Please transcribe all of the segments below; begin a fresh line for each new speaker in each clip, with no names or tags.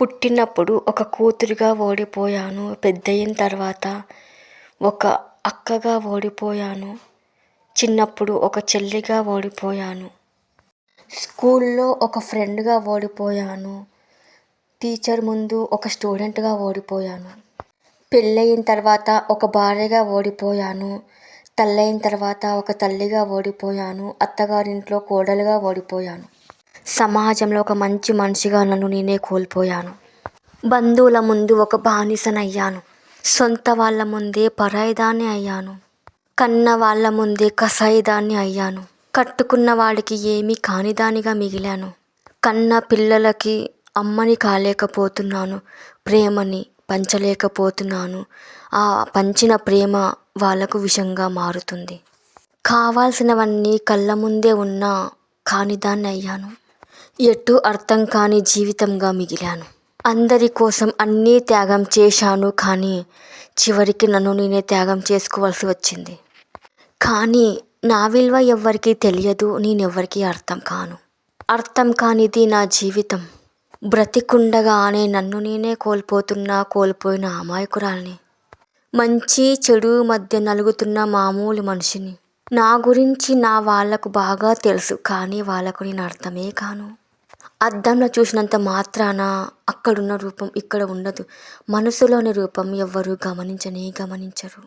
పుట్టినప్పుడు ఒక కూతురుగా ఓడిపోయాను. పెద్దయిన తర్వాత ఒక అక్కగా ఓడిపోయాను. చిన్నప్పుడు ఒక చెల్లిగా ఓడిపోయాను. స్కూల్లో ఒక ఫ్రెండ్గా ఓడిపోయాను. టీచర్ ముందు ఒక స్టూడెంట్గా ఓడిపోయాను. పెళ్ళయిన తర్వాత ఒక భార్యగా ఓడిపోయాను. తల్లయిన తర్వాత ఒక తల్లిగా ఓడిపోయాను. అత్తగారింట్లో కోడలుగా ఓడిపోయాను. సమాజంలో ఒక మంచి మనిషిగా నన్ను నేనే కోల్పోయాను. బంధువుల ముందు ఒక బానిసనయ్యాను. సొంత వాళ్ళ ముందే పరాయిదాన్ని అయ్యాను. కన్న వాళ్ళ ముందే కసాయిదాన్ని అయ్యాను. కట్టుకున్న వాడికి ఏమీ కానిదానిగా మిగిలాను. కన్న పిల్లలకి అమ్మని కాలేకపోతున్నాను. ప్రేమని పంచలేకపోతున్నాను. ఆ పంచిన ప్రేమ వాళ్ళకు విషంగా మారుతుంది. కావాల్సినవన్నీ కళ్ళ ముందే ఉన్నా కానిదాన్ని అయ్యాను. ఎటు అర్థం కాని జీవితంగా మిగిలాను. అందరి కోసం అన్నీ త్యాగం చేశాను కానీ చివరికి నన్ను నేనే త్యాగం చేసుకోవాల్సి వచ్చింది. కానీ నా విలువ ఎవ్వరికీ తెలియదు నేనెవ్వరికీ అర్థం కాను. అర్థం కానిది నా జీవితం. బ్రతికుండగానే నన్ను నేనే కోల్పోతున్నా కోల్పోయిన అమాయకురాల్ని. మంచి చెడు మధ్య నలుగుతున్న మామూలు మనిషిని. నా గురించి నా వాళ్ళకు బాగా తెలుసు కానీ వాళ్ళకు నేను అర్థమే కాను. అద్దంలో చూసినంత మాత్రాన అక్కడున్న రూపం ఇక్కడ ఉండదు. మనసులోని రూపం ఎవ్వరూ గమనించనే గమనించరు.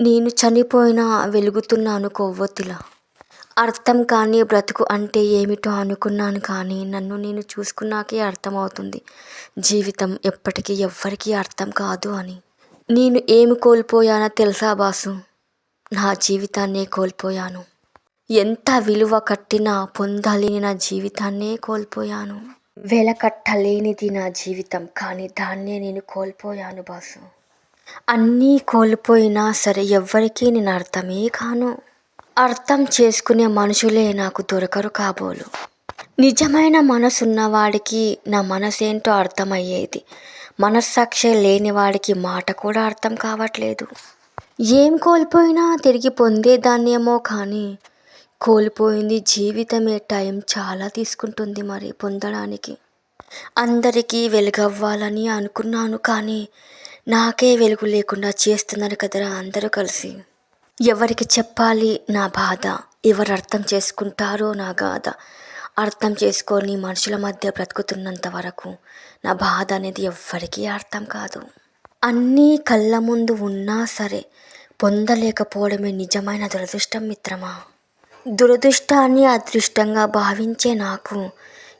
నేను చనిపోయినా వెలుగుతున్నాను కొవ్వొత్తిలా అర్థం కానీ బ్రతుకు అంటే ఏమిటో అనుకున్నాను కానీ నన్ను నేను చూసుకున్నాకే అర్థమవుతుంది. జీవితం ఎప్పటికీ ఎవ్వరికీ అర్థం కాదు అని. నేను ఏమి కోల్పోయానో తెలుసా బాసు? నా జీవితాన్నే కోల్పోయాను. ఎంత విలువ కట్టినా పొందలేని నా జీవితాన్నే కోల్పోయాను. వెలకట్టలేనిది నా జీవితం కానీ దాన్నే నేను కోల్పోయాను బాసు. అన్నీ కోల్పోయినా సరే ఎవ్వరికీ నేను అర్థమే కాను. అర్థం చేసుకునే మనుషులే నాకు దొరకరు కాబోలు. నిజమైన మనసున్న వాడికి నా మనసేంటో అర్థమయ్యేది. మనస్సాక్షి లేని వాడికి మాట కూడా అర్థం కావట్లేదు. ఏం కోల్పోయినా తిరిగి పొందేదాన్నేమో కానీ కోల్పోయింది. జీవితమే టైం చాలా తీసుకుంటుంది మరి పొందడానికి. అందరికీ వెలుగవ్వాలని అనుకున్నాను కానీ నాకే వెలుగు లేకుండా చేస్తున్నారు కదరా అందరూ కలిసి. ఎవరికి చెప్పాలి నా బాధ? ఎవరు అర్థం చేసుకుంటారో నా గాథ అర్థం చేసుకొని మనుషుల మధ్య బ్రతుకుతున్నంత వరకు నా బాధ అనేది ఎవ్వరికీ అర్థం కాదు. అన్నీ కళ్ళ ముందు ఉన్నా సరే పొందలేకపోవడమే నిజమైన దురదృష్టం మిత్రమా? దురదృష్టాన్ని అదృష్టంగా భావించే నాకు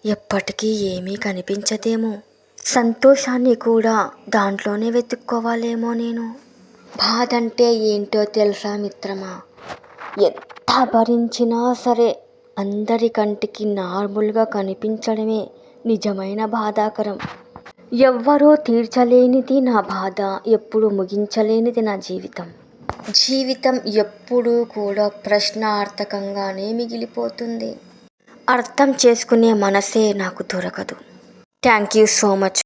ఎప్పటికీ ఏమీ కనిపించదేమో. సంతోషాన్ని కూడా దాంట్లోనే వెతుక్కోవాలేమో నేను. బాధ అంటే ఏంటో తెలుసా మిత్రమా? ఎంత భరించినా సరే అందరి కంటికి నార్మల్గా కనిపించడమే నిజమైన బాధాకరం. ఎవ్వరూ తీర్చలేనిది నా బాధ ఎప్పుడు ముగించలేనిది నా జీవితం. జీవితం ఎప్పుడూ కూడా ప్రశ్నార్థకంగానే మిగిలిపోతుంది. అర్థం చేసుకునే మనసే నాకు దొరకదు. Thank you so much